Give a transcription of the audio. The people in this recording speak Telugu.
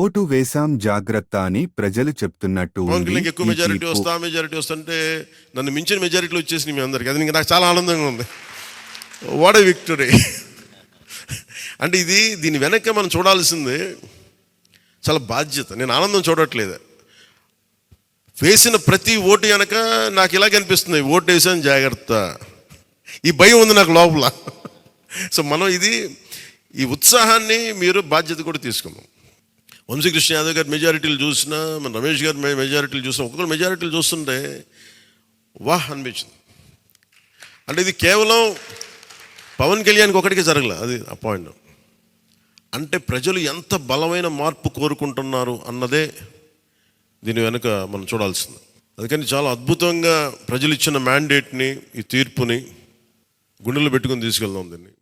ఓటు వేశాం జాగ్రత్త అని ప్రజలు చెప్తున్నట్టు ఎక్కువ మెజారిటీ. వస్తా మెజారిటీ వస్తుంటే నన్ను మించిన మెజారిటీలు వచ్చేసినాయి మీ అందరికి. అది ఇంకా నాకు చాలా ఆనందంగా ఉంది. వాట్ ఏ విక్టరీ అంటే ఇది దీని వెనక్కి మనం చూడాల్సింది చాలా బాధ్యత. నేను ఆనందం చూడట్లేదు. వేసిన ప్రతి ఓటు వెనక నాకు ఇలాగే అనిపిస్తుంది. ఓటు వేసాను జాగ్రత్త. ఈ భయం ఉంది నాకు లోపల. సో మనం ఇది ఈ ఉత్సాహాన్ని మీరు బాధ్యత కూడా తీసుకుందాం వంశీకృష్ణ యాదవ్ గారి మెజారిటీలు చూసినా మన రమేష్ గారి మెజారిటీలు చూసినా ఒక్కొక్కరు మెజారిటీలు చూస్తుంటే వాహ్ అనిపించింది. అంటే ఇది కేవలం పవన్ కళ్యాణ్కి ఒకటికే జరగలే అది ఆ పాయింట్ అంటే ప్రజలు ఎంత బలమైన మార్పు కోరుకుంటున్నారు అన్నదే దీని వెనుక మనం చూడాల్సింది. అందుకని చాలా అద్భుతంగా ప్రజలు ఇచ్చిన మ్యాండేట్ని ఈ తీర్పుని గుండెలు పెట్టుకుని తీసుకెళ్దాం దీన్ని.